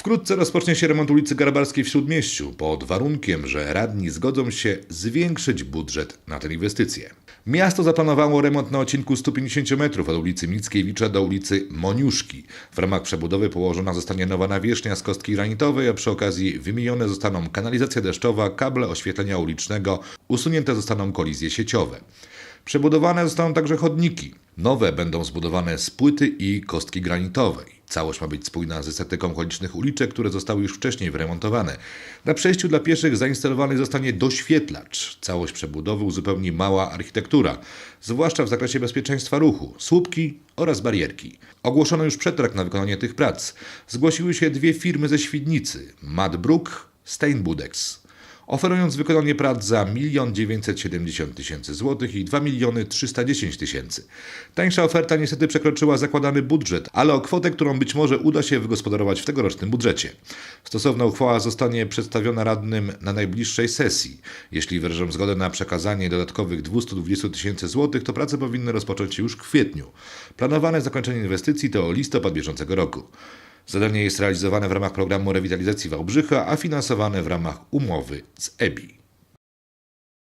Wkrótce rozpocznie się remont ulicy Garbarskiej w Śródmieściu, pod warunkiem, że radni zgodzą się zwiększyć budżet na tę inwestycję. Miasto zaplanowało remont na odcinku 150 metrów od ulicy Mickiewicza do ulicy Moniuszki. W ramach przebudowy położona zostanie nowa nawierzchnia z kostki granitowej, a przy okazji wymienione zostaną kanalizacja deszczowa, kable oświetlenia ulicznego, usunięte zostaną kolizje sieciowe. Przebudowane zostaną także chodniki. Nowe będą zbudowane z płyty i kostki granitowej. Całość ma być spójna z estetyką okolicznych uliczek, które zostały już wcześniej wyremontowane. Na przejściu dla pieszych zainstalowany zostanie doświetlacz. Całość przebudowy uzupełni mała architektura, zwłaszcza w zakresie bezpieczeństwa ruchu, słupki oraz barierki. Ogłoszono już przetarg na wykonanie tych prac. Zgłosiły się dwie firmy ze Świdnicy, Madbrook, Steinbudex oferując wykonanie prac za 1 970 tysięcy złotych i 2 310 tysięcy. Tańsza oferta niestety przekroczyła zakładany budżet, ale o kwotę, którą być może uda się wygospodarować w tegorocznym budżecie. Stosowna uchwała zostanie przedstawiona radnym na najbliższej sesji. Jeśli wyrażą zgodę na przekazanie dodatkowych 220 tysięcy złotych, to prace powinny rozpocząć się już w kwietniu. Planowane zakończenie inwestycji to listopad bieżącego roku. Zadanie jest realizowane w ramach programu rewitalizacji Wałbrzycha, a finansowane w ramach umowy z EBI.